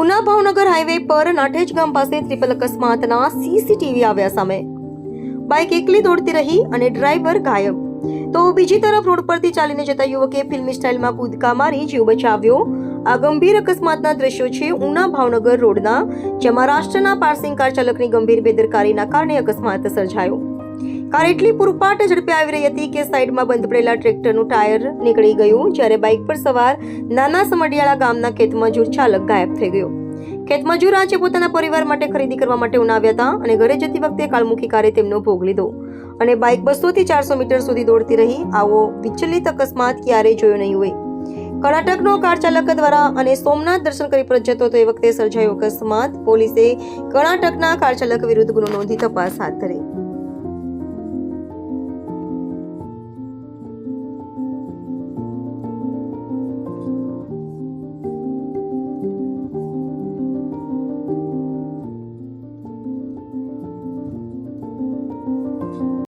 Una Bhavnagar highway પર નાઠેજ ગામ પાસે ટ્રિપલ અકસ્માતના સીસીટીવી આવ્યા સામે. બાઇક એકલી દોડતી રહી અને ડ્રાઈવર ગાયબ. તો બીજી તરફ રોડ પરથી ચાલીને જતા યુવકે ફિલ્મી સ્ટાઇલમાં કૂદકા મારી જીવ બચાવ્યો. આ ગંભીર અકસ્માતના દ્રશ્યો છે ઉના ભાવનગર રોડના, જેમાં રાષ્ટ્રના પાર્સિંગ કાર ચાલકની ગંભીર બેદરકારીના કારણે અકસ્માત સર્જાયો. કાર એટલી પૂરપાટ ઝડપે આવી રહી હતી કે સાઈડમાં બંધ પડેલા ટ્રેક્ટરનું ટાયર નીકળી ગયું જ્યારે બાઇક પર સવાર નાના સમડિયાળા ગામના ખેતમજૂર ચાલક ગાયબ થઈ ગયો. ખેતમજૂર આજે પોતાના પરિવાર માટે ખરીદી કરવા માટે ઉનાવ્યા હતા અને ઘરે જતી વખતે કાળમુખી કારે તેમનો ભોગ લીધો. અને બાઇક બસો થી ચારસો મીટર સુધી દોડતી રહી, આવો વિચલિત અકસ્માત ક્યારેય જોયો નહીં હોય. કર્ણાટકનો કાર ચાલક દ્વારા અને સોમનાથ દર્શન કરી પરત જતો હતો એ વખતે સર્જાયો અકસ્માત. પોલીસે કર્ણાટકના કાર ચાલક વિરુદ્ધ ગુનો નોંધી તપાસ હાથ ધરી.